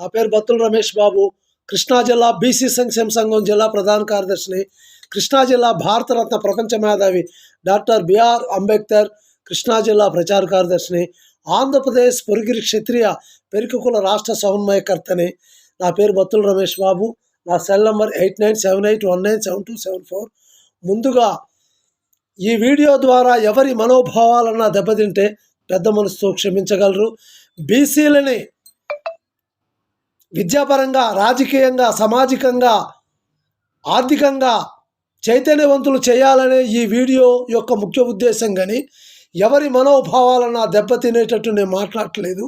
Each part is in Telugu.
నా పేరు బత్తుల రమేష్ బాబు. కృష్ణా జిల్లా బీసీ సంక్షేమ సంఘం జిల్లా ప్రధాన కార్యదర్శిని. కృష్ణా జిల్లా భారతరత్న ప్రపంచ మేధావి డాక్టర్ బిఆర్ అంబేద్కర్ కృష్ణా జిల్లా ప్రచార కార్యదర్శిని. ఆంధ్రప్రదేశ్ పొరిగిరి క్షత్రియ పెరికకుల రాష్ట్ర సమన్వయకర్తని. నా పేరు బత్తుల రమేష్ బాబు. నా cell number eight nine seven eight one nine seven two seven four. ముందుగా ఈ వీడియో ద్వారా ఎవరి మనోభావాలన్నా దెబ్బతింటే పెద్ద మనసుతో క్షమించగలరు. బీసీలని విద్యాపరంగా రాజకీయంగా సామాజికంగా ఆర్థికంగా చైతన్యవంతులు చేయాలనే ఈ వీడియో యొక్క ముఖ్య ఉద్దేశం కానీ ఎవరి మనోభావాలను దెబ్బతినేటట్టు నేను మాట్లాడట్లేదు.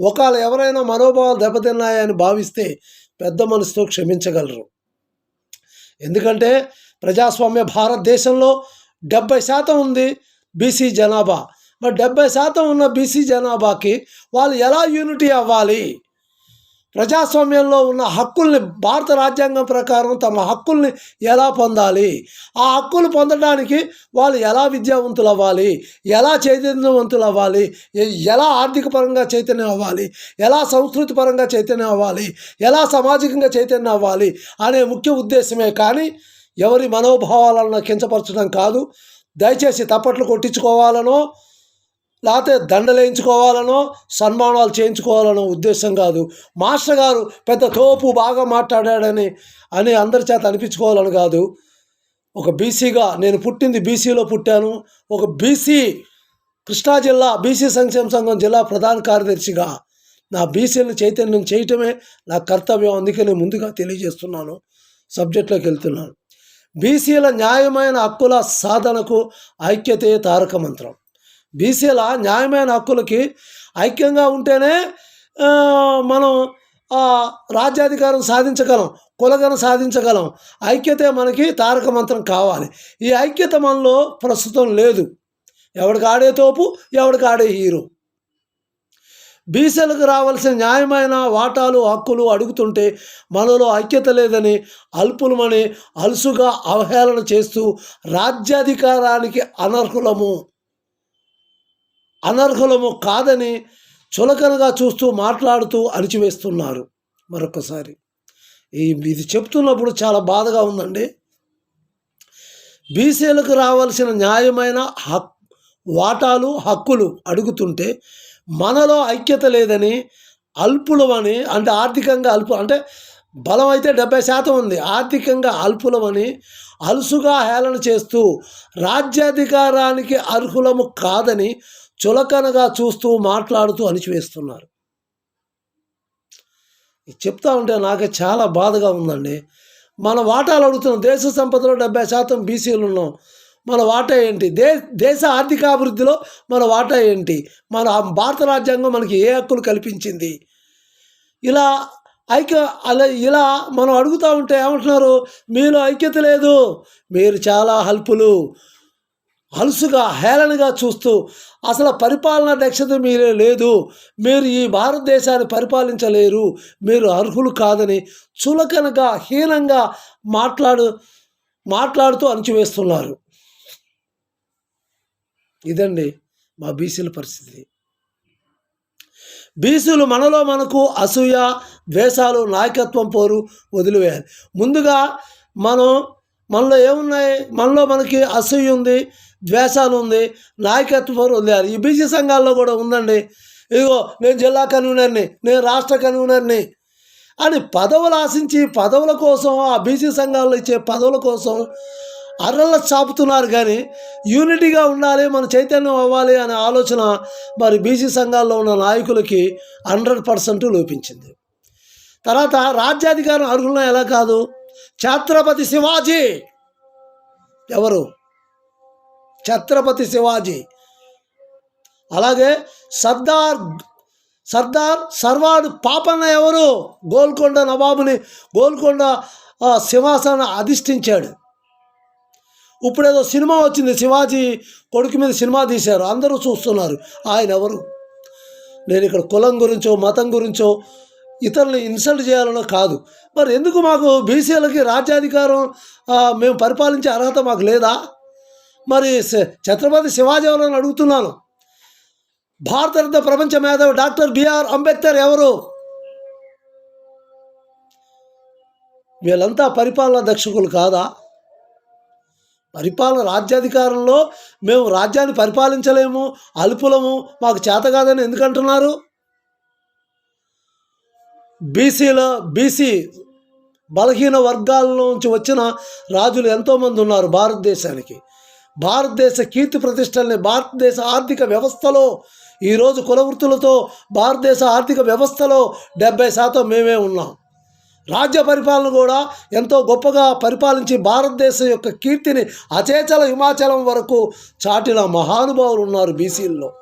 ఒకవేళ ఎవరైనా మనోభావాలు దెబ్బతిన్నాయని భావిస్తే పెద్ద మనసుతో క్షమించగలరు. ఎందుకంటే ప్రజాస్వామ్య భారతదేశంలో డెబ్బై శాతం ఉంది బీసీ జనాభా. మరి డెబ్బై శాతం ఉన్న బీసీ జనాభాకి వాళ్ళు ఎలా యూనిటీ అవ్వాలి? ప్రజాస్వామ్యంలో ఉన్న హక్కుల్ని భారత రాజ్యాంగం ప్రకారం తమ హక్కుల్ని ఎలా పొందాలి? ఆ హక్కులు పొందడానికి వాళ్ళు ఎలా విద్యావంతులు అవ్వాలి ఎలా చైతన్యవంతులు అవ్వాలి ఎలా ఆర్థిక పరంగా చైతన్యం అవ్వాలి ఎలా సంస్కృతి పరంగా చైతన్యం అవ్వాలి ఎలా సామాజికంగా చైతన్యం అవ్వాలి అనే ముఖ్య ఉద్దేశమే కానీ ఎవరి మనోభావాలను కించపరచడం కాదు. దయచేసి తప్పట్లు కొట్టించుకోవాలనో లేకపోతే దండలేయించుకోవాలనో సన్మానాలు చేయించుకోవాలనో ఉద్దేశం కాదు. మాస్టర్ గారు పెద్ద తోపు బాగా మాట్లాడాడని అని అందరి చేత అనిపించుకోవాలని కాదు. ఒక బీసీగా నేను పుట్టింది బీసీలో పుట్టాను. ఒక బీసీ కృష్ణా జిల్లా బీసీ సంక్షేమ సంఘం జిల్లా ప్రధాన కార్యదర్శిగా నా బీసీలను చైతన్యం చేయటమే నా కర్తవ్యం. అందుకని ముందుగా తెలియజేస్తున్నాను. సబ్జెక్ట్లోకి వెళ్తున్నాను. బీసీల న్యాయమైన హక్కుల సాధనకు ఐక్యతే తారక మంత్రం. బీసీల న్యాయమైన హక్కులకి ఐక్యంగా ఉంటేనే మనం రాజ్యాధికారం సాధించగలం కులగన సాధించగలం. ఐక్యతే మనకి తారక మంత్రం కావాలి. ఈ ఐక్యత మనలో ప్రస్తుతం లేదు. ఎవడికి ఆడే తోపు ఎవడికి ఆడే హీరో. బీసీలకు రావాల్సిన న్యాయమైన వాటాలు హక్కులు అడుగుతుంటే మనలో ఐక్యత లేదని అల్పులమని అలుసుగా అవహేళన చేస్తూ రాజ్యాధికారానికి అనర్హులము. అనర్హులము కాదని చులకనగా చూస్తూ మాట్లాడుతూ అణిచివేస్తున్నారు మరొకసారి. ఈ ఇది చెప్తున్నప్పుడు చాలా బాధగా ఉందండి. బీసీలకు రావాల్సిన న్యాయమైన హక్ వాటాలు హక్కులు అడుగుతుంటే మనలో ఐక్యత లేదని అల్పులమని అంటే ఆర్థికంగా అల్పు అంటే బలం అయితే డెబ్బై శాతం ఉంది. ఆర్థికంగా అల్పులమని అలుసుగా హేళన చేస్తూ రాజ్యాధికారానికి అర్హులము కాదని చులకనగా చూస్తూ మాట్లాడుతూ అణిచివేస్తున్నారు. చెప్తా ఉంటే నాకే చాలా బాధగా ఉందండి. మన వాటాలు అడుగుతున్నాం దేశ సంపదలో డెబ్బై శాతం బీసీలు ఉన్నాం. మన వాటా ఏంటి? దే దేశ ఆర్థికాభివృద్ధిలో మన వాటా ఏంటి? మన భారత రాజ్యాంగం మనకి ఏ హక్కులు కల్పించింది? ఇలా ఐక్య అలా ఇలా మనం అడుగుతూ ఉంటే ఏమంటున్నారు? మీలో ఐక్యత లేదు. మీరు చాలా హల్పులు. అలుసుగా హేళనగా చూస్తూ అసలు పరిపాలనా దక్షత మీరే లేదు. మీరు ఈ భారతదేశాన్ని పరిపాలించలేరు. మీరు అర్హులు కాదని చులకనగా హీనంగా మాట్లాడు మాట్లాడుతూ అణచివేస్తున్నారు. ఇదండి మా బీసీల పరిస్థితి. బీసీలు మనలో మనకు అసూయ ద్వేషాలు నాయకత్వం పోరు వదిలివేయాలి. ముందుగా మనం మనలో ఏమున్నాయి? మనలో మనకి అసూయ ఉంది ద్వేషాలు ఉంది నాయకత్వం ఉంది వదిలేయాలి ఈ బీసీ సంఘాల్లో కూడా ఉందండి. ఇదిగో నేను జిల్లా కన్వీనర్ని నేను రాష్ట్ర కన్వీనర్ని అని పదవులు ఆశించి పదవుల కోసం ఆ బీసీ సంఘాల్లో ఇచ్చే పదవుల కోసం అర్రల చాపుతున్నారు కానీ యూనిటీగా ఉండాలి మన చైతన్యం అవ్వాలి అనే ఆలోచన మరి బీసీ సంఘాల్లో ఉన్న నాయకులకి హండ్రెడ్ పర్సెంట్ లోపించింది. తర్వాత రాజ్యాధికారం అర్హులను ఎలా కాదు? ఛత్రపతి శివాజీ! ఎవరు? ఛత్రపతి శివాజీ. అలాగే సర్దార్ సర్దార్ సర్వాడు పాపన్న ఎవరు? గోల్కొండ నవాబుని గోల్కొండ సింహాసన సింహాసనం అధిష్ఠించాడు. ఇప్పుడేదో సినిమా వచ్చింది శివాజీ కొడుకు మీద సినిమా తీశారు. అందరూ చూస్తున్నారు ఆయన ఎవరు? నేను ఇక్కడ కులం గురించో మతం గురించో ఇతరులను ఇన్సల్ట్ చేయాలనో కాదు. మరి ఎందుకు మాకు బీసీలకి రాజ్యాధికారం మేము పరిపాలించే అర్హత మాకు లేదా? మరి ఛత్రపతి శివాజీ ఎవరని అడుగుతున్నాను. భారతరత్న ప్రపంచ మేధావి డాక్టర్ బిఆర్ అంబేద్కర్ ఎవరు? వీళ్ళంతా పరిపాలనా దక్షకులు కాదా? పరిపాలన రాజ్యాధికారంలో మేము రాజ్యాన్ని పరిపాలించలేము అల్పులము మాకు చేత కాదని ఎందుకంటున్నారు? బీసీలో బీసీ బలహీన వర్గాల నుంచి వచ్చిన రాజులు ఎంతోమంది ఉన్నారు భారతదేశానికి. భారతదేశ కీర్తి ప్రతిష్టల్ని భారతదేశ ఆర్థిక వ్యవస్థలో ఈరోజు కులవృత్తులతో భారతదేశ ఆర్థిక వ్యవస్థలో డెబ్బై శాతం మేమే ఉన్నాం. రాజ్య పరిపాలన కూడా ఎంతో గొప్పగా పరిపాలించి భారతదేశం యొక్క కీర్తిని అచేచల హిమాచలం వరకు చాటిన మహానుభావులు ఉన్నారు బీసీల్లో.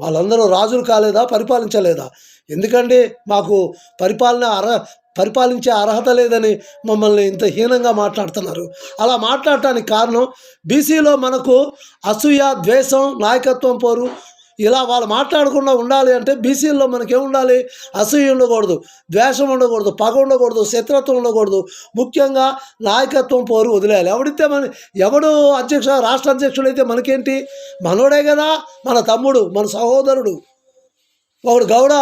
వాళ్ళందరూ రాజులు కాలేదా? పరిపాలించలేదా? ఎందుకండి మాకు పరిపాలన అర పరిపాలించే అర్హత లేదని మమ్మల్ని ఇంత హీనంగా మాట్లాడుతున్నారు. అలా మాట్లాడటానికి కారణం బీసీలో మనకు అసూయ ద్వేషం నాయకత్వం పోరు. ఇలా వాళ్ళు మాట్లాడకుండా ఉండాలి అంటే బీసీల్లో మనకేం ఉండాలి? అసూయ ఉండకూడదు ద్వేషం ఉండకూడదు పగ ఉండకూడదు శత్రుత్వం ఉండకూడదు. ముఖ్యంగా నాయకత్వం పోరు వదిలేయాలి. ఎవడితే మన ఎవడు అధ్యక్ష రాష్ట్ర అధ్యక్షుడైతే మనకేంటి? మనోడే కదా మన తమ్ముడు మన సహోదరుడు. ఒకడు గౌడ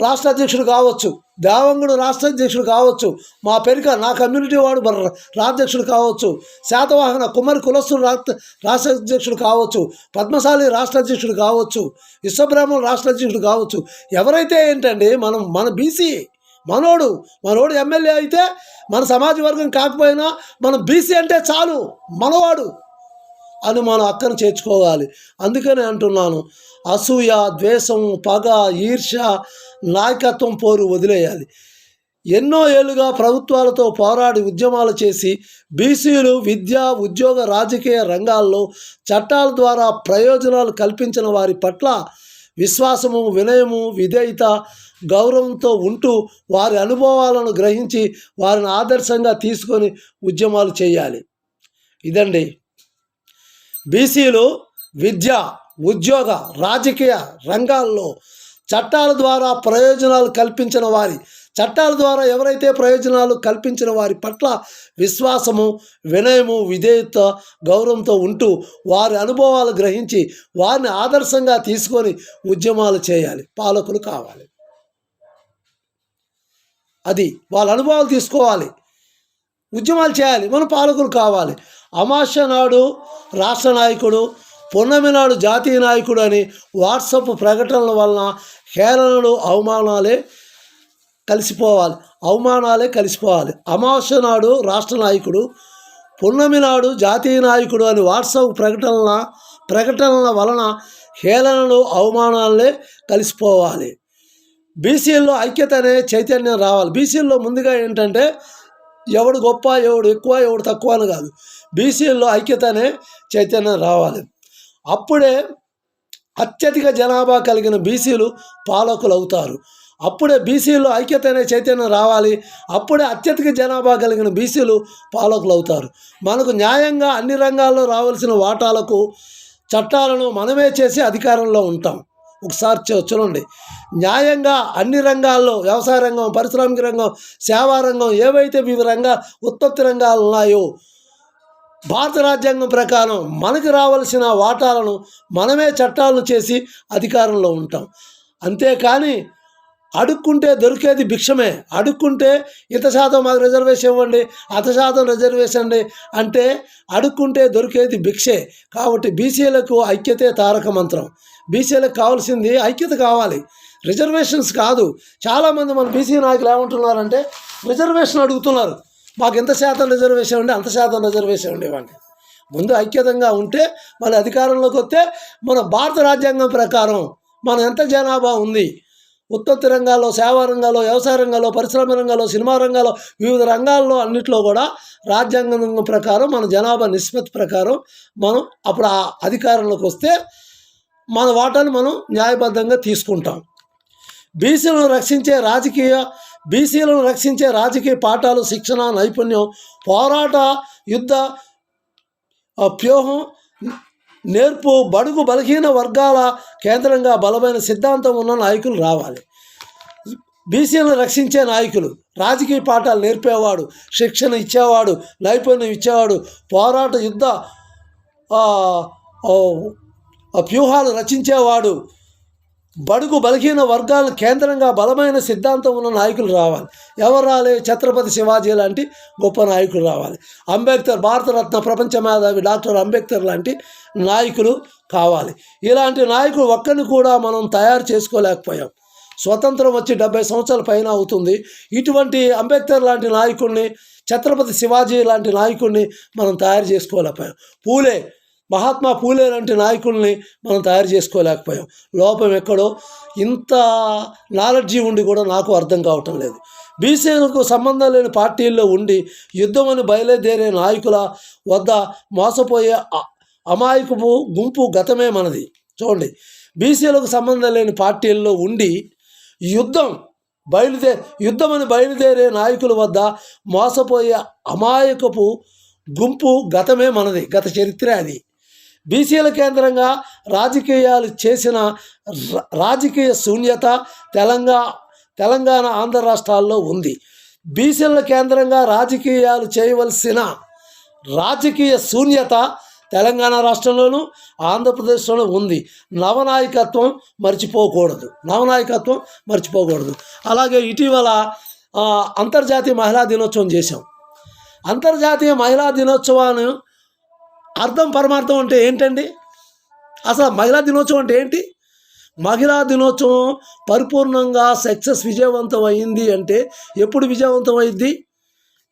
రాష్ట్ర అధ్యక్షుడు కావచ్చు దేవంగుడు రాష్ట్ర అధ్యక్షుడు కావచ్చు మా పెరిక నా కమ్యూనిటీ వాడు మన రాజ్యాధ్యక్షుడు కావచ్చు శాతవాహన కుమారి కులస్తుడు రాష్ట్ర రాష్ట్ర అధ్యక్షుడు కావచ్చు పద్మశాలి రాష్ట్ర అధ్యక్షుడు కావచ్చు విశ్వబ్రహ్మణ్ రాష్ట్ర అధ్యక్షుడు కావచ్చు ఎవరైతే ఏంటండి మనం మన బీసీ మనోడు మనోడు ఎమ్మెల్యే అయితే మన సమాజ వర్గం కాకపోయినా మనం బీసీ అంటే చాలు మనవాడు. అని మనం అక్కను చేర్చుకోవాలి అందుకని అంటున్నాను అసూయ ద్వేషం పగ ఈర్ష నాయకత్వం పోరు వదిలేయాలి. ఎన్నో ఏళ్ళుగా ప్రభుత్వాలతో పోరాడి ఉద్యమాలు చేసి బీసీలు విద్య ఉద్యోగ రాజకీయ రంగాల్లో చట్టాల ద్వారా ప్రయోజనాలు కల్పించిన వారి పట్ల విశ్వాసము వినయము విధేయత గౌరవంతో ఉంటూ వారి అనుభవాలను గ్రహించి వారిని ఆదర్శంగా తీసుకొని ఉద్యమాలు చేయాలి. ఇదండి బీసీలు విద్య ఉద్యోగ రాజకీయ రంగాల్లో చట్టాల ద్వారా ప్రయోజనాలు కల్పించిన వారి చట్టాల ద్వారా ఎవరైతే ప్రయోజనాలు కల్పించిన వారి పట్ల విశ్వాసము వినయము విధేయత గౌరవంతో ఉంటూ వారి అనుభవాలు గ్రహించి వారిని ఆదర్శంగా తీసుకొని ఉద్యమాలు చేయాలి. పాలకులు కావాలి. అది వాళ్ళ అనుభవాలు తీసుకోవాలి. ఉద్యమాలు చేయాలి. మన పాలకులు కావాలి. అమాస్య నాడు రాష్ట్ర నాయకుడు పున్నమి నాడు జాతీయ నాయకుడు అని వాట్సప్ ప్రకటనల వలన హేళనలు అవమానాలే కలిసిపోవాలి. అవమానాలే కలిసిపోవాలి. అమావాస్య నాడు రాష్ట్ర నాయకుడు పున్నమి నాడు జాతీయ నాయకుడు అని వాట్సాప్ ప్రకటనల ప్రకటనల వలన హేళనలు అవమానాలే కలిసిపోవాలి. బీసీల్లో ఐక్యత అనే చైతన్యం రావాలి. బీసీల్లో ముందుగా ఏంటంటే ఎవడు గొప్ప ఎవడు ఎక్కువ ఎవడు తక్కువ అని కాదు. బీసీల్లో ఐక్యత అనే చైతన్యం రావాలి. అప్పుడే అత్యధిక జనాభా కలిగిన బీసీలు పాలకులు అవుతారు అప్పుడే బీసీలో ఐక్యత అనే చైతన్యం రావాలి. అప్పుడే అత్యధిక జనాభా కలిగిన బీసీలు పాలకులు అవుతారు మనకు న్యాయంగా అన్ని రంగాల్లో రావాల్సిన వాటాలకు చట్టాలను మనమే చేసి అధికారంలో ఉంటాం. ఒకసారి చూ- చూడండి. న్యాయంగా అన్ని రంగాల్లో వ్యవసాయ రంగం పారిశ్రామిక రంగం సేవా రంగం ఏవైతే వివిధ రంగా ఉత్పత్తి రంగాలు ఉన్నాయో భారత రాజ్యాంగం ప్రకారం మనకు రావాల్సిన వాటాలను మనమే చట్టాలను చేసి అధికారంలో ఉంటాం. అంతేకాని అడుక్కుంటే దొరికేది భిక్షమే. అడుక్కుంటే ఇంత శాతం మాకు రిజర్వేషన్ ఇవ్వండి అంత శాతం రిజర్వేషన్ అండి అంటే అడుక్కుంటే దొరికేది భిక్షే. కాబట్టి బీసీలకు ఐక్యతే తారక మంత్రం. బీసీలకు కావాల్సింది ఐక్యత కావాలి. రిజర్వేషన్స్ కాదు. చాలామంది మన బీసీ నాయకులు ఏమంటున్నారంటే రిజర్వేషన్ అడుగుతున్నారు. మాకు ఎంత శాతం రిజర్వేషన్ ఉండి అంత శాతం రిజర్వేషన్ ఉండేవండి ముందు ఐక్యతంగా ఉంటే మన అధికారంలోకి వస్తే మన భారత రాజ్యాంగం ప్రకారం మన ఎంత జనాభా ఉంది ఉత్పత్తి రంగాల్లో సేవా రంగాల్లో వ్యవసాయ రంగాల్లో పరిశ్రమ రంగాల్లో సినిమా రంగాల్లో వివిధ రంగాల్లో అన్నిట్లో కూడా రాజ్యాంగం ప్రకారం మన జనాభా నిష్పత్తి ప్రకారం మనం అప్పుడు ఆ అధికారంలోకి వస్తే మన వాటాను మనం న్యాయబద్ధంగా తీసుకుంటాం. బీసీలను రక్షించే రాజకీయ బీసీలను రక్షించే రాజకీయ పాఠాలు శిక్షణ నైపుణ్యం పోరాట యుద్ధ వ్యూహం నేర్పు బడుగు బలహీన వర్గాల కేంద్రంగా బలమైన సిద్ధాంతం ఉన్న నాయకులు రావాలి. బీసీలను రక్షించే నాయకులు రాజకీయ పాఠాలు నేర్పేవాడు శిక్షణ ఇచ్చేవాడు నైపుణ్యం ఇచ్చేవాడు పోరాట యుద్ధ వ్యూహాలు రచించేవాడు బడుగు బలహీన వర్గాలను కేంద్రంగా బలమైన సిద్ధాంతం ఉన్న నాయకులు రావాలి. ఎవరు రాలే? ఛత్రపతి శివాజీ లాంటి గొప్ప నాయకులు రావాలి. అంబేద్కర్ భారతరత్న ప్రపంచ మేధావి డాక్టర్ అంబేద్కర్ లాంటి నాయకులు కావాలి. ఇలాంటి నాయకులు ఒక్కరిని కూడా మనం తయారు చేసుకోలేకపోయాం. స్వతంత్రం వచ్చి డెబ్బై సంవత్సరాల పైన అవుతుంది. ఇటువంటి అంబేద్కర్ లాంటి నాయకుడిని ఛత్రపతి శివాజీ లాంటి నాయకుడిని మనం తయారు చేసుకోలేకపోయాం. పూలే మహాత్మా పూలే లాంటి నాయకుల్ని మనం తయారు చేసుకోలేకపోయాం. లోపం ఎక్కడో? ఇంత నాలెడ్జీ ఉండి కూడా నాకు అర్థం కావటం లేదు. బీసీలకు సంబంధం లేని పార్టీల్లో ఉండి యుద్ధం అని బయలుదేరే నాయకుల వద్ద మోసపోయే అమాయకపు గుంపు గతమే మనది. చూడండి. బీసీలకు సంబంధం లేని పార్టీల్లో ఉండి యుద్ధం బయలుదే యుద్ధం అని బయలుదేరే నాయకుల వద్ద మోసపోయే అమాయకపు గుంపు గతమే మనది. గత చరిత్ర అది. బీసీల కేంద్రంగా రాజకీయాలు చేసిన రాజకీయ శూన్యత తెలంగాణ తెలంగాణ ఆంధ్ర రాష్ట్రాల్లో ఉంది. బీసీల కేంద్రంగా రాజకీయాలు చేయవలసిన రాజకీయ శూన్యత తెలంగాణ రాష్ట్రంలోనూ ఆంధ్రప్రదేశ్లోనూ ఉంది. నవనాయకత్వం మర్చిపోకూడదు. నవనాయకత్వం మర్చిపోకూడదు. అలాగే ఇటీవల అంతర్జాతీయ మహిళా దినోత్సవం చేశాం. అంతర్జాతీయ మహిళా దినోత్సవాన్ని అర్థం పరమార్థం అంటే ఏంటండి? అసలు మహిళా దినోత్సవం అంటే ఏంటి? మహిళా దినోత్సవం పరిపూర్ణంగా సక్సెస్ విజయవంతం అయింది అంటే ఎప్పుడు విజయవంతం అయింది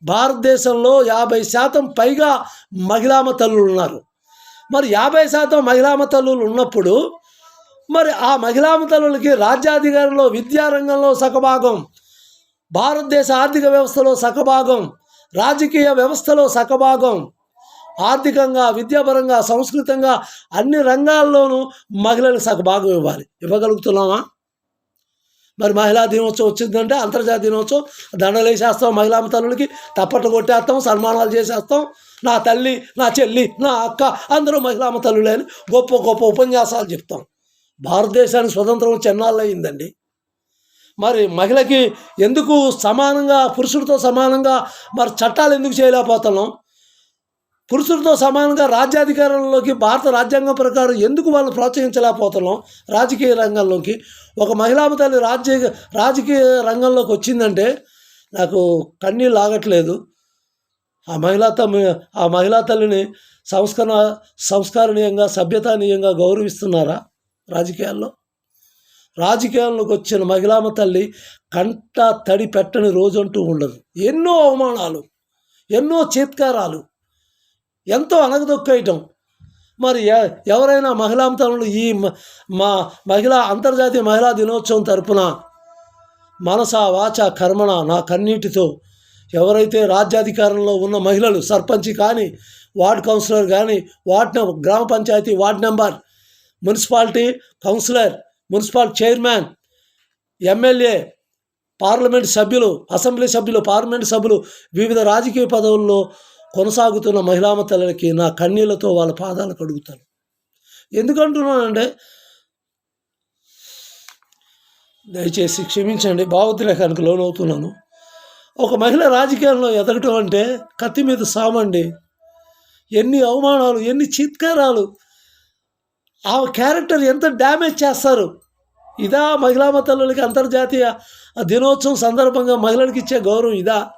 భారతదేశంలో యాభై శాతం పైగా మహిళామ తల్లులు ఉన్నారు. మరి యాభై శాతం మహిళామ తల్లులు ఉన్నప్పుడు మరి ఆ మహిళామ తల్లులకి రాజ్యాధికారంలో విద్యారంగంలో సగభాగం భారతదేశ ఆర్థిక వ్యవస్థలో సగభాగం రాజకీయ వ్యవస్థలో సగభాగం ఆర్థికంగా విద్యాపరంగా సంస్కృతంగా అన్ని రంగాల్లోనూ మహిళలకు సగభాగం ఇవ్వాలి. ఇవ్వగలుగుతున్నామా? మరి మహిళా దినోత్సవం వచ్చిందంటే అంతర్జాతీయ దినోత్సవం. దండలు వేసేస్తాం మహిళా తల్లులకి తప్పట్లు కొట్టేస్తాం సన్మానాలు చేసేస్తాం. నా తల్లి నా చెల్లి నా అక్క అందరూ మహిళా తల్లులే అని గొప్ప గొప్ప ఉపన్యాసాలు చెప్తాం. భారతదేశానికి స్వతంత్రం చెన్నాళ్ళు అయిందండి. మరి మహిళకి ఎందుకు సమానంగా పురుషుడితో సమానంగా మరి చట్టాలు ఎందుకు చేయలేకపోతున్నాం? పురుషులతో సమానంగా రాజ్యాధికారంలోకి భారత రాజ్యాంగం ప్రకారం ఎందుకు వాళ్ళు ప్రోత్సహించలేకపోతున్నాం? రాజకీయ రంగంలోకి. ఒక మహిళా తల్లి రాజ్య రాజకీయ రంగంలోకి వచ్చిందంటే నాకు కన్నీళ్ళు ఆగట్లేదు ఆ మహిళా తమ్మి ఆ మహిళా తల్లిని సంస్కరణ సంస్కరణీయంగా సభ్యతానీయంగా గౌరవిస్తున్నారా రాజకీయాల్లో? రాజకీయాల్లోకి వచ్చిన మహిళామ తల్లి కంట తడి పెట్టని రోజంటూ ఉండదు. ఎన్నో అవమానాలు ఎన్నో చేత్కారాలు ఎంతో అనగదొక్కేయటం మరి ఎవరైనా మహిళాంతరులు ఈ మ- మా మహిళా అంతర్జాతీయ మహిళా దినోత్సవం తరపున మనస వాచ కర్మణ నా కన్నీటితో ఎవరైతే రాజ్యాధికారంలో ఉన్న మహిళలు సర్పంచ్ కానీ వార్డ్ కౌన్సిలర్ కానీ వార్డ్ గ్రామ panchayat ward number municipality councillor municipal chairman MLA parliament సభ్యులు అసెంబ్లీ సభ్యులు పార్లమెంట్ సభ్యులు వివిధ రాజకీయ పదవుల్లో కొనసాగుతున్న మహిళామ తల్లికి నా కన్నీళ్ళతో వాళ్ళ పాదాలు కడుగుతాను ఎందుకంటున్నానంటే దయచేసి క్షమించండి భావోద్రేకానికి లోనవుతున్నాను. ఒక మహిళ రాజకీయాల్లో ఎదగటం అంటే కత్తి మీద సామండి. ఎన్ని అవమానాలు ఎన్ని చిత్కారాలు ఆ క్యారెక్టర్ ఎంత డ్యామేజ్ చేస్తారు. ఇదా మహిళా తల్లులకి అంతర్జాతీయ దినోత్సవం సందర్భంగా మహిళలకు ఇచ్చే గౌరవం ఇదా.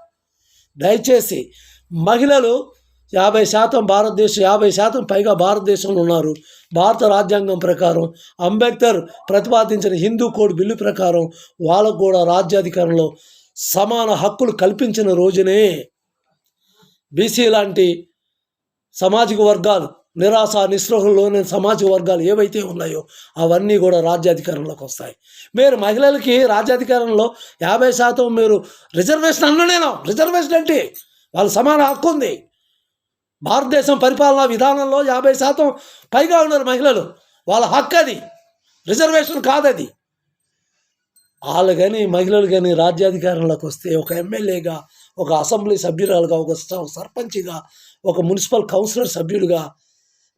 దయచేసి మహిళలు యాభై శాతం భారతదేశం యాభై శాతం పైగా భారతదేశంలో ఉన్నారు. భారత రాజ్యాంగం ప్రకారం అంబేద్కర్ ప్రతిపాదించిన హిందూ కోడ్ బిల్లు ప్రకారం వాళ్ళకు కూడా రాజ్యాధికారంలో సమాన హక్కులు కల్పించిన రోజునే బీసీ లాంటి సామాజిక వర్గాలు నిరాశ నిస్పృహలోని సామాజిక వర్గాలు ఏవైతే ఉన్నాయో అవన్నీ కూడా రాజ్యాధికారంలోకి వస్తాయి. మీరు మహిళలకి రాజ్యాధికారంలో యాభై శాతం మీరు రిజర్వేషన్ అన్ననేనా? రిజర్వేషన్ అంటే వాళ్ళ సమాన హక్కు ఉంది. భారతదేశం పరిపాలనా విధానంలో యాభై శాతం పైగా ఉన్నారు మహిళలు. వాళ్ళ హక్కు అది. రిజర్వేషన్ కాదది వాళ్ళు కానీ మహిళలు కానీ రాజ్యాధికారంలోకి వస్తే ఒక ఎమ్మెల్యేగా ఒక అసెంబ్లీ సభ్యురాలుగా ఒక స- సర్పంచ్గా ఒక మున్సిపల్ కౌన్సిలర్ సభ్యుడిగా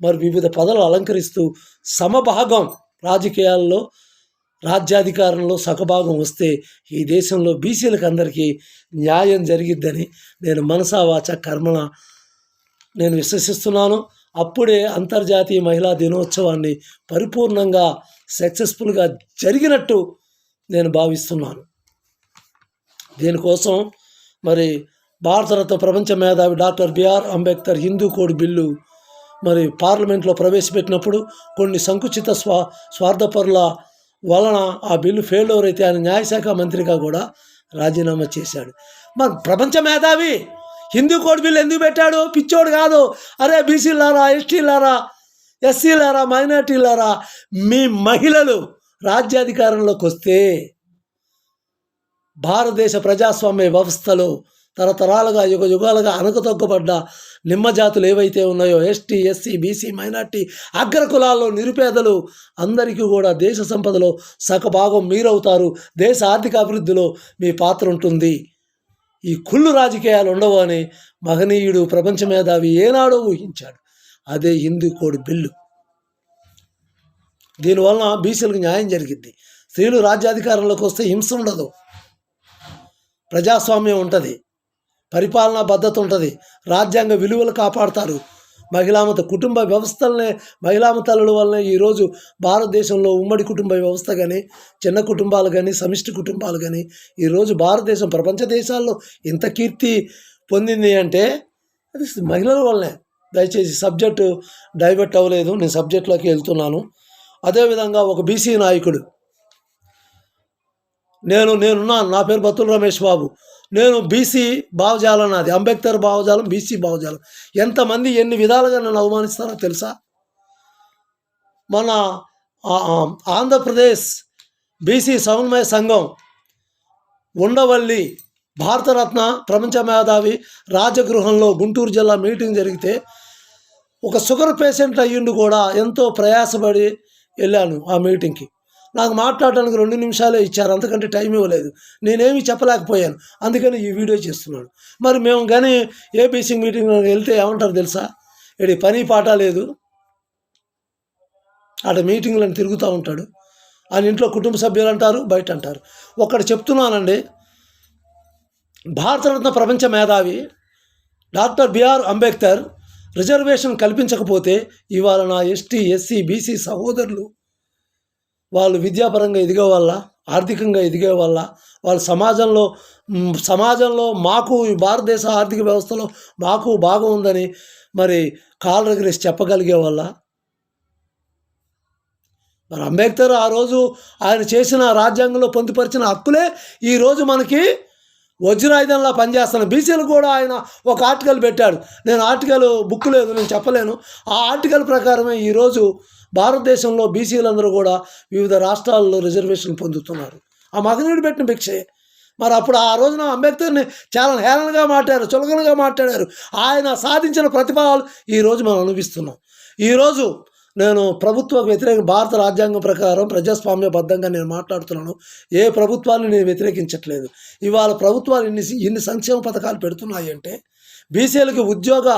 మరి వివిధ పదవులు అలంకరిస్తూ సమభాగం రాజకీయాల్లో రాజ్యాధికారంలో సగభాగం వస్తే ఈ దేశంలో బీసీలకు అందరికీ న్యాయం జరిగిద్దని నేను మనసావాచ కర్మల నేను విశ్వసిస్తున్నాను. అప్పుడే అంతర్జాతీయ మహిళా దినోత్సవాన్ని పరిపూర్ణంగా సక్సెస్ఫుల్గా జరిగినట్టు నేను భావిస్తున్నాను. దీనికోసం మరి భారతరత్న ప్రపంచ మేధావి doctor B R Ambedkar Hindu code bill మరి పార్లమెంట్లో ప్రవేశపెట్టినప్పుడు కొన్ని సంకుచిత స్వా స్వార్థపరుల వలన ఆ బిల్లు ఫెయిల్ ఓవర్ అయితే ఆయన న్యాయశాఖ మంత్రిగా కూడా రాజీనామా చేశాడు. మరి ప్రపంచ మేధావి హిందూ కోడ్ బిల్లు ఎందుకు పెట్టాడు? పిచ్చోడు కాదు. అరే బీసీలారా ఎస్టీలారా ఎస్సీలారా మైనార్టీలారా మీ మహిళలు రాజ్యాధికారంలోకి వస్తే భారతదేశ ప్రజాస్వామ్య వ్యవస్థలో తరతరాలుగా యుగ యుగాలుగా అనకతొక్కబడ్డ నిమ్మ నిమ్మజాతులు ఏవైతే ఉన్నాయో ఎస్టీ ఎస్సీ బీసీ మైనార్టీ అగ్ర కులాల్లో నిరుపేదలు అందరికీ కూడా దేశ సంపదలో సగభాగం మీరవుతారు. దేశ ఆర్థిక అభివృద్ధిలో మీ పాత్ర ఉంటుంది. ఈ కుళ్ళు రాజకీయాలు ఉండవు అని మహనీయుడు ప్రపంచ మేధావి ఏనాడో ఊహించాడు. అదే హిందూ కోడి బిల్లు. దీనివలన బీసీలకు న్యాయం జరిగింది. స్త్రీలు రాజ్యాధికారంలోకి వస్తే హింస ఉండదు. ప్రజాస్వామ్యం ఉంటుంది. పరిపాలనా పద్ధతి ఉంటుంది. రాజ్యాంగ విలువలు కాపాడుతారు. మహిళామత కుటుంబ వ్యవస్థలనే మహిళామతల వల్లనే ఈరోజు భారతదేశంలో ఉమ్మడి కుటుంబ వ్యవస్థ కానీ చిన్న కుటుంబాలు కానీ సమిష్టి కుటుంబాలు కానీ ఈరోజు భారతదేశం ప్రపంచ దేశాల్లో ఇంత కీర్తి పొందింది అంటే అది మహిళల వల్లనే. దయచేసి సబ్జెక్టు డైవర్ట్ అవ్వలేదు. నేను సబ్జెక్ట్లోకి వెళ్తున్నాను. అదేవిధంగా ఒక బీసీ నాయకుడు. నేను నేనున్నాను. నా పేరు బతుల రమేష్ బాబు. నేను బీసీ భావజాలం నాది. అంబేద్కర్ భావజాలం బీసీ భావజాలం. ఎంతమంది ఎన్ని విధాలుగా నన్ను అవమానిస్తారో తెలుసా? మన ఆంధ్రప్రదేశ్ బీసీ సమన్వయ సంఘం ఉండవల్లి భారతరత్న ప్రపంచ మేధావి రాజగృహంలో గుంటూరు జిల్లా మీటింగ్ జరిగితే ఒక షుగర్ పేషెంట్ అయ్యిండు కూడా ఎంతో ప్రయాసపడి వెళ్ళాను ఆ మీటింగ్కి. నాకు మాట్లాడడానికి రెండు నిమిషాలే ఇచ్చారు అంతకంటే టైం ఇవ్వలేదు. నేనేమి చెప్పలేకపోయాను. అందుకని ఈ వీడియో చేస్తున్నాను. మరి మేము కానీ ఏపీసీ మీటింగ్ వెళ్తే ఏమంటారు తెలుసా? ఇడి పని పాట లేదు. అటు మీటింగ్లను తిరుగుతూ ఉంటాడు. ఆయన ఇంట్లో కుటుంబ సభ్యులు అంటారు బయట అంటారు. ఒకటి చెప్తున్నానండి. భారతరత్న ప్రపంచ మేధావి doctor B R Ambedkar reservation కల్పించకపోతే ఇవాళ నా ఎస్టీ ఎస్సీ బీసీ సహోదరులు వాళ్ళు విద్యాపరంగా ఎదిగే వల్ల ఆర్థికంగా ఎదిగే వల్ల వాళ్ళ సమాజంలో సమాజంలో మాకు ఈ భారతదేశ ఆర్థిక వ్యవస్థలో మాకు భాగం ఉందని మరి కాల్ రగరేసి చెప్పగలిగే వల్ల మరి అంబేద్కర్ ఆ రోజు ఆయన చేసిన రాజ్యాంగంలో పొందుపరిచిన హక్కులే ఈరోజు మనకి వజ్రాయుధంలా పనిచేస్తాను బీసీలు కూడా ఆయన ఒక ఆర్టికల్ పెట్టాడు. నేను ఆర్టికల్ బుక్ లేదు నేను చెప్పలేను. ఆ ఆర్టికల్ ప్రకారమే ఈరోజు భారతదేశంలో బీసీలందరూ కూడా వివిధ రాష్ట్రాల్లో రిజర్వేషన్ పొందుతున్నారు. ఆ మగనీయుడు పెట్టిన భిక్షే. మరి అప్పుడు ఆ రోజున అంబేద్కర్ని చాలా హేళనగా మాట్లాడారు చులకనగా మాట్లాడారు. ఆయన సాధించిన ప్రతిభావాలు ఈరోజు మనం అనుభవిస్తున్నాం. ఈరోజు నేను ప్రభుత్వ వ్యతిరేక భారత రాజ్యాంగం ప్రకారం ప్రజాస్వామ్యబద్ధంగా నేను మాట్లాడుతున్నాను. ఏ ప్రభుత్వాన్ని నేను వ్యతిరేకించట్లేదు. ఇవాళ ప్రభుత్వాలు ఇన్ని ఇన్ని సంక్షేమ పథకాలు పెడుతున్నాయి అంటే బీసీలకి ఉద్యోగ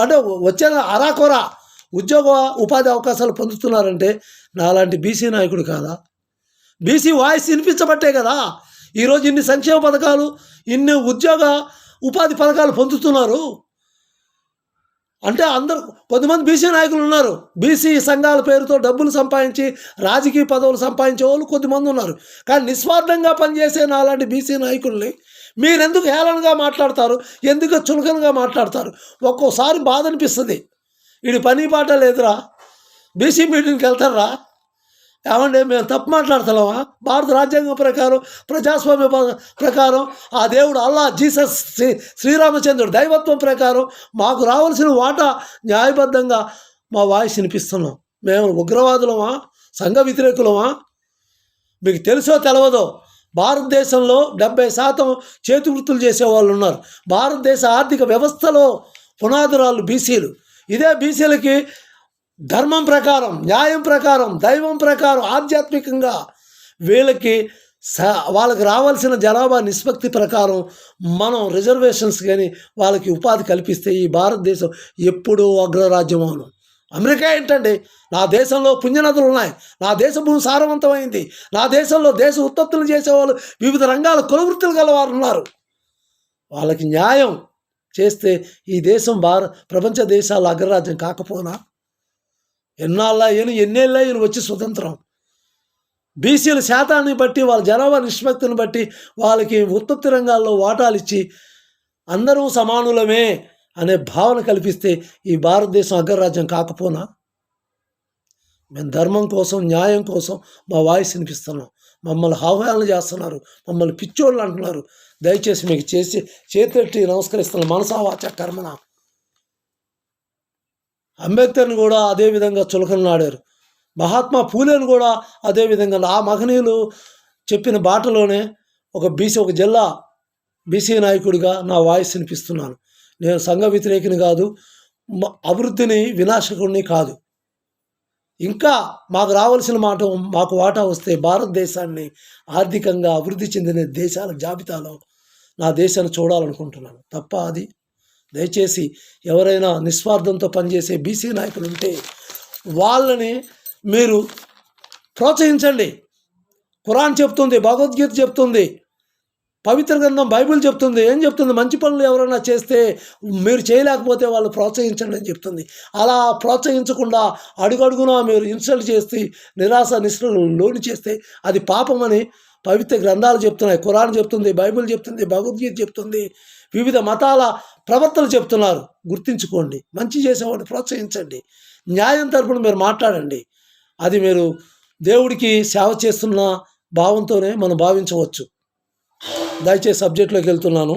అంటే వచ్చే అరాకొరా ఉద్యోగ ఉపాధి అవకాశాలు పొందుతున్నారంటే నాలాంటి బీసీ నాయకుడు కాదా? బీసీ వాయిస్ వినిపించబట్టే కదా ఈరోజు ఇన్ని సంక్షేమ పథకాలు ఇన్ని ఉద్యోగ ఉపాధి పథకాలు పొందుతున్నారు. అంటే అందరు కొంతమంది బీసీ నాయకులు ఉన్నారు. బీసీ సంఘాల పేరుతో డబ్బులు సంపాదించి రాజకీయ పదవులు సంపాదించే వాళ్ళు కొద్దిమంది ఉన్నారు. కానీ నిస్వార్థంగా పనిచేసే నాలాంటి బీసీ నాయకుల్ని మీరెందుకు హేళనగా మాట్లాడతారు? ఎందుకు చులకనగా మాట్లాడతారు? ఒక్కోసారి బాధ అనిపిస్తుంది. వీడి పని పాట లేదురా. బీసీ మీటింగ్కి వెళ్తారా ఏమంటే మేము తప్పు మాట్లాడుతున్నామా? భారత రాజ్యాంగం ప్రకారం ప్రజాస్వామ్య ప్రకారం ఆ దేవుడు అల్లా జీసస్ శ్రీ శ్రీరామచంద్రుడు దైవత్వం ప్రకారం మాకు రావాల్సిన వాటా న్యాయబద్ధంగా మా వాయిస్ వినిపిస్తున్నాం. మేము ఉగ్రవాదులమా? సంఘ వ్యతిరేకులమా? మీకు తెలుసో తెలవదో భారతదేశంలో డెబ్బై శాతం చేతివృత్తులు చేసే వాళ్ళు ఉన్నారు. భారతదేశ ఆర్థిక వ్యవస్థలో పునాదురాలు బీసీలు ఇదే బీసీలకి ధర్మం ప్రకారం న్యాయం ప్రకారం దైవం ప్రకారం ఆధ్యాత్మికంగా వీళ్ళకి స వాళ్ళకి రావాల్సిన జనాభా నిష్పత్తి ప్రకారం మనం రిజర్వేషన్స్ కానీ వాళ్ళకి ఉపాధి కల్పిస్తే ఈ భారతదేశం ఎప్పుడూ అగ్రరాజ్యం అవును అమెరికా ఏంటండి? నా దేశంలో పుణ్యనదులు ఉన్నాయి. నా దేశ భూమి సారవంతమైంది. నా దేశంలో దేశ ఉత్పత్తులు చేసేవాళ్ళు వివిధ రంగాల కులవృత్తులు గలవారు ఉన్నారు వాళ్ళకి న్యాయం చేస్తే ఈ దేశం భార ప్రపంచ దేశాల అగ్రరాజ్యం కాకపోనా? ఎన్నాళ్ళ ఈయన ఎన్నేళ్ళ ఈయన వచ్చి స్వతంత్రం. బీసీల శాతాన్ని బట్టి వాళ్ళ జనాభా నిష్పత్తిని బట్టి వాళ్ళకి ఉత్పత్తి రంగాల్లో వాటాలు ఇచ్చి అందరూ సమానులమే అనే భావన కల్పిస్తే ఈ భారతదేశం అగ్రరాజ్యం కాకపోనా? మేము ధర్మం కోసం న్యాయం కోసం మా వాయిస్ వినిపిస్తున్నాం. మమ్మల్ని ఆహ్వానాలు చేస్తున్నారు. మమ్మల్ని పిచ్చోళ్ళు అంటున్నారు. దయచేసి మీకు చేసి చేతెట్టి నమస్కరిస్తున్న మనసావాచ కర్మన. అంబేద్కర్ని కూడా అదే విధంగా చులకనలాడారు మహాత్మా పూలేను కూడా అదే విధంగా ఆ మహనీయులు చెప్పిన బాటలోనే ఒక బీసీ ఒక జిల్లా బీసీ నాయకుడిగా నా వాయిస్ వినిపిస్తున్నాను. నేను సంఘ వ్యతిరేకిని కాదు అభివృద్ధిని వినాశకుడిని కాదు. ఇంకా మాకు రావాల్సిన మాట మాకు వాటా వస్తే భారతదేశాన్ని ఆర్థికంగా అభివృద్ధి చెందిన దేశాల జాబితాలో నా దేశాన్ని చూడాలనుకుంటున్నాను. తప్ప అది దయచేసి ఎవరైనా నిస్వార్థంతో పనిచేసే బీసీ నాయకులు ఉంటే వాళ్ళని మీరు ప్రోత్సహించండి. ఖురాన్ చెప్తుంది భగవద్గీత చెప్తుంది పవిత్ర గ్రంథం బైబిల్ చెప్తుంది ఏం చెప్తుంది మంచి పనులు ఎవరైనా చేస్తే మీరు చేయలేకపోతే వాళ్ళు ప్రోత్సహించండి అని చెప్తుంది. అలా ప్రోత్సహించకుండా అడుగడుగునా మీరు ఇన్సల్ట్ చేసి నిరాశ నిస్సలు లోని చేస్తే అది పాపమని పవిత్ర గ్రంథాలు చెప్తున్నాయి. ఖురాన్ చెప్తుంది బైబిల్ చెప్తుంది భగవద్గీత చెప్తుంది. వివిధ మతాల ప్రవర్తనలు చెప్తున్నారు. గుర్తించుకోండి. మంచి చేసేవాడిని ప్రోత్సహించండి. న్యాయం తరపున మీరు మాట్లాడండి. అది మీరు దేవుడికి సేవ చేస్తున్న భావంతోనే మనం భావించవచ్చు. దయచేసి సబ్జెక్ట్లోకి వెళ్తున్నాను.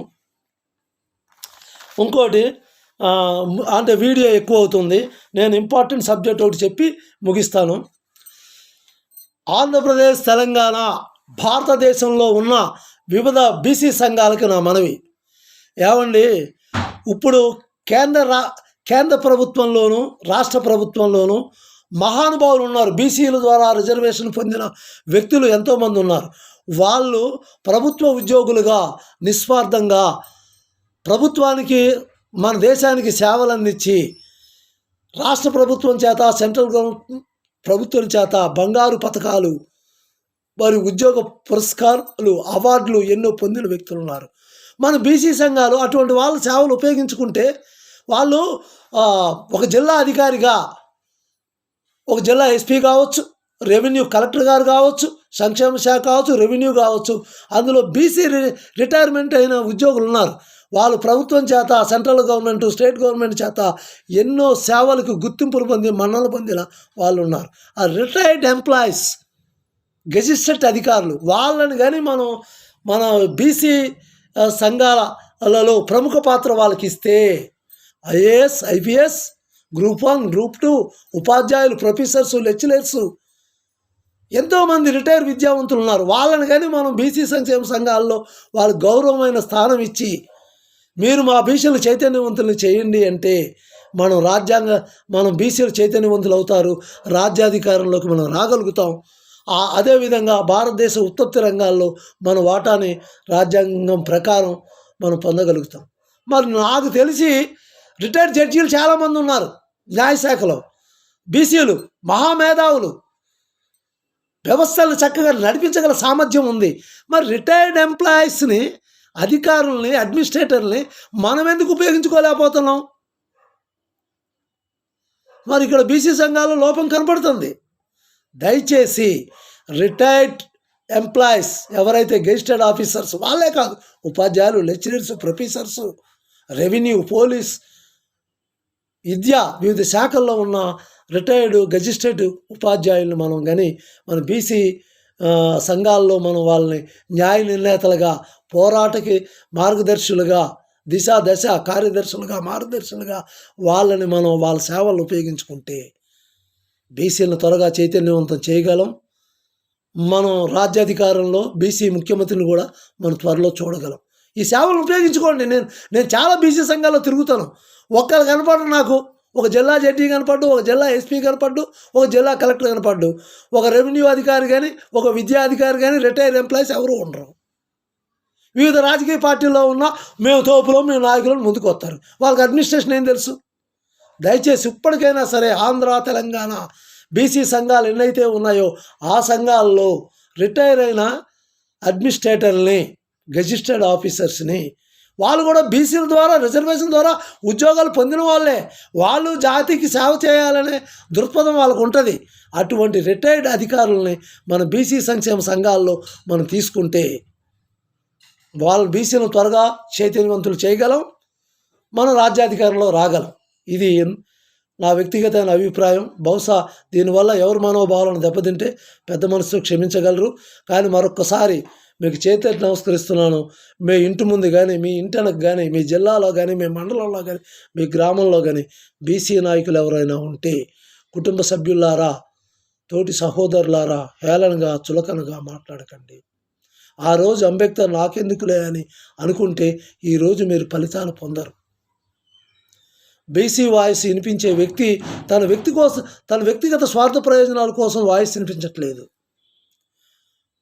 ఇంకోటి అంటే వీడియో ఎక్కువ అవుతుంది. నేను ఇంపార్టెంట్ సబ్జెక్ట్ ఒకటి చెప్పి ముగిస్తాను. ఆంధ్రప్రదేశ్ తెలంగాణ భారతదేశంలో ఉన్న వివిధ బీసీ సంఘాలకి నా మనవి. ఏమండి? ఇప్పుడు కేంద్ర రా కేంద్ర ప్రభుత్వంలోను రాష్ట్ర ప్రభుత్వంలోను మహానుభావులు ఉన్నారు. బీసీల ద్వారా రిజర్వేషన్ పొందిన వ్యక్తులు ఎంతోమంది ఉన్నారు. వాళ్ళు ప్రభుత్వ ఉద్యోగులుగా నిస్వార్థంగా ప్రభుత్వానికి మన దేశానికి సేవలు అందించి రాష్ట్ర ప్రభుత్వం చేత సెంట్రల్ గవర్నమెంట్ ప్రభుత్వం చేత బంగారు పథకాలు వారి ఉద్యోగ పురస్కారాలు అవార్డులు ఎన్నో పొందిన వ్యక్తులు ఉన్నారు. మన బీసీ సంఘాలు అటువంటి వాళ్ళ సేవలు ఉపయోగించుకుంటే వాళ్ళు ఒక జిల్లా అధికారిగా ఒక జిల్లా ఎస్పీ కావచ్చు రెవెన్యూ కలెక్టర్ గారు కావచ్చు సంక్షేమ శాఖ కావచ్చు రెవెన్యూ కావచ్చు అందులో బీసీ రి- రిటైర్మెంట్ అయిన ఉద్యోగులు ఉన్నారు. వాళ్ళు ప్రభుత్వం చేత సెంట్రల్ గవర్నమెంట్ స్టేట్ గవర్నమెంట్ చేత ఎన్నో సేవలకు గుర్తింపులు పొంది మన్నలు పొందిన వాళ్ళు ఉన్నారు. ఆ రిటైర్డ్ ఎంప్లాయీస్ గెజిస్టెడ్ అధికారులు. వాళ్ళని కానీ మనం మన బీసీ సంఘాలలో ప్రముఖ పాత్ర వాళ్ళకి ఇస్తే IAS IPS group one group two ఉపాధ్యాయులు ప్రొఫెసర్స్ లెక్చరర్స్ ఎంతోమంది రిటైర్ విద్యావంతులు ఉన్నారు. వాళ్ళని కానీ మనం బీసీ సంక్షేమ సంఘాల్లో వాళ్ళు గౌరవమైన స్థానం ఇచ్చి మీరు మా బీసీలు చైతన్యవంతులను చేయండి అంటే మనం రాజ్యాంగ మనం బీసీలు చైతన్యవంతులు అవుతారు. రాజ్యాధికారంలోకి మనం రాగలుగుతాం. ఆ- అదేవిధంగా భారతదేశ ఉత్పత్తి రంగాల్లో మన వాటాని రాజ్యాంగం ప్రకారం మనం పొందగలుగుతాం. మరి నాకు తెలిసి రిటైర్డ్ జడ్జీలు చాలామంది ఉన్నారు. న్యాయశాఖలో బీసీలు మహామేధావులు. వ్యవస్థలను చక్కగా నడిపించగల సామర్థ్యం ఉంది. మరి రిటైర్డ్ ఎంప్లాయీస్ని అధికారుల్ని అడ్మినిస్ట్రేటర్ని మనం ఎందుకు ఉపయోగించుకోలేకపోతున్నాం? మరి ఇక్కడ బీసీ సంఘాల్లో లోపం కనపడుతుంది. దయచేసి రిటైర్డ్ ఎంప్లాయీస్ ఎవరైతే గెజిటెడ్ ఆఫీసర్స్ వాళ్ళే కాదు ఉపాధ్యాయులు లెక్చరర్స్ ప్రొఫెసర్స్ రెవెన్యూ పోలీస్ విద్య వివిధ శాఖల్లో ఉన్న రిటైర్డ్ గజిస్ట్రేట్ ఉపాధ్యాయులను మనం కానీ మన బీసీ సంఘాల్లో మనం వాళ్ళని న్యాయ నిర్ణేతలుగా పోరాటకి మార్గదర్శులుగా దిశ దశ కార్యదర్శులుగా మార్గదర్శులుగా వాళ్ళని మనం వాళ్ళ సేవలు ఉపయోగించుకుంటే బీసీలను త్వరగా చైతన్యవంతం చేయగలం. మనం రాజ్యాధికారంలో బీసీ ముఖ్యమంత్రిని కూడా మనం త్వరలో చూడగలం. ఈ సేవలను ఉపయోగించుకోండి. నేను నేను చాలా బీసీ సంఘాల్లో తిరుగుతాను. ఒక్కరు కనపడరు నాకు. ఒక జిల్లా జడ్జీ కనపడ్డు ఒక జిల్లా ఎస్పీ కనపడ్డు ఒక జిల్లా కలెక్టర్ కనపడ్డు. ఒక రెవెన్యూ అధికారి కానీ ఒక విద్యా అధికారి కానీ రిటైర్ ఎంప్లాయీస్ ఎవరు ఉండరు. వివిధ రాజకీయ పార్టీల్లో ఉన్న మేము తోపులో మేము నాయకులను ముందుకు వస్తారు. వాళ్ళకి అడ్మినిస్ట్రేషన్ ఏం తెలుసు? దయచేసి ఇప్పటికైనా సరే ఆంధ్ర తెలంగాణ బీసీ సంఘాలు ఎన్నైతే ఉన్నాయో ఆ సంఘాల్లో రిటైర్ అయిన అడ్మినిస్ట్రేటర్ని గజిస్టర్డ్ ఆఫీసర్స్ని వాళ్ళు కూడా బీసీల ద్వారా రిజర్వేషన్ ద్వారా ఉద్యోగాలు పొందిన వాళ్ళే. వాళ్ళు జాతికి సేవ చేయాలనే దృక్పథం వాళ్ళకు ఉంటుంది. అటువంటి రిటైర్డ్ అధికారులని మన బీసీ సంక్షేమ సంఘాల్లో మనం తీసుకుంటే వాళ్ళు బీసీలను త్వరగా చైతన్యవంతులు చేయగలం మనం రాజ్యాధికారంలో రాగలం. ఇది నా వ్యక్తిగతమైన అభిప్రాయం. బహుశా దీనివల్ల ఎవరి మనోభావాలను దెబ్బతింటే పెద్ద మనసు క్షమించగలరు. కానీ మరొక్కసారి మీకు చేతి నమస్కరిస్తున్నాను. మీ ఇంటి ముందు కానీ మీ ఇంటనకు కానీ మీ జిల్లాలో కానీ మీ మండలంలో కానీ మీ గ్రామంలో కానీ బీసీ నాయకులు ఎవరైనా ఉంటే కుటుంబ సభ్యులారా తోటి సహోదరులారా హేళనగా చులకనగా మాట్లాడకండి. ఆ రోజు అంబేద్కర్ నాకెందుకులే అని అనుకుంటే ఈరోజు మీరు ఫలితాలు పొందరు. బేసీ వాయిస్ వినిపించే వ్యక్తి తన వ్యక్తి కోసం తన వ్యక్తిగత స్వార్థ ప్రయోజనాల కోసం వాయిస్ వినిపించట్లేదు.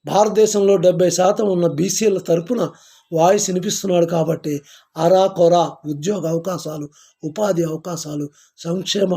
భారతదేశంలో డెబ్బై శాతం ఉన్న బీసీల తరపున వాయిస్ వినిపిస్తున్నాడు కాబట్టి అరా కొర ఉద్యోగ అవకాశాలు ఉపాధి అవకాశాలు సంక్షేమ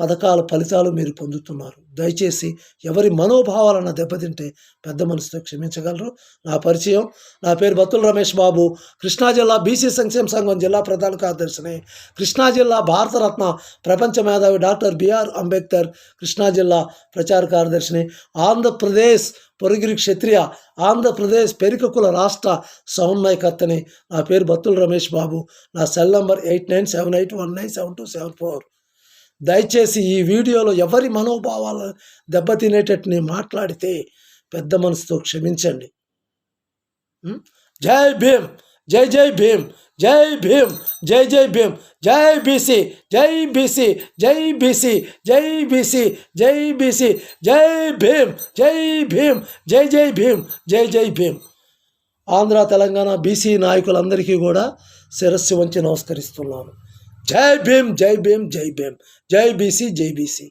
పథకాల ఫలితాలు మీరు పొందుతున్నారు. దయచేసి ఎవరి మనోభావాలన్న దెబ్బతింటే పెద్ద మనసుతో క్షమించగలరు. నా పరిచయం నా పేరు బత్తుల రమేష్ బాబు. కృష్ణా జిల్లా బీసీ సంక్షేమ సంఘం జిల్లా ప్రధాన కార్యదర్శిని. కృష్ణా జిల్లా భారతరత్న ప్రపంచ మేధావి డాక్టర్ బిఆర్ అంబేద్కర్. కృష్ణా జిల్లా ప్రచార కార్యదర్శిని. ఆంధ్రప్రదేశ్ పొరుగిరి క్షత్రియ ఆంధ్రప్రదేశ్ పెరికకుల రాష్ట్ర సమన్వయకర్తని. నా పేరు బత్తుల రమేష్ బాబు. నా cell number eight nine seven eight one nine seven two seven four. దయచేసి ఈ వీడియోలో ఎవరి మనోభావాలు దెబ్బతినేటట్టు నేను మాట్లాడితే పెద్ద మనసుతో క్షమించండి. జై భీమ్ జై జై భీమ్ జై భీమ్ జై జై భీమ్ జై బీసీ జై బీసీ జై బీసీ జై బీసీ జై బీసీ జై భీమ్ జై భీమ్ జై జై భీమ్ జై జై భీమ్. ఆంధ్ర తెలంగాణ బీసీ నాయకులందరికీ కూడా శిరస్సు వంచి నమస్కరిస్తున్నాను. జై భీమ్ జై భీమ్ జై భీమ్ జై బీసీ జై బీసీ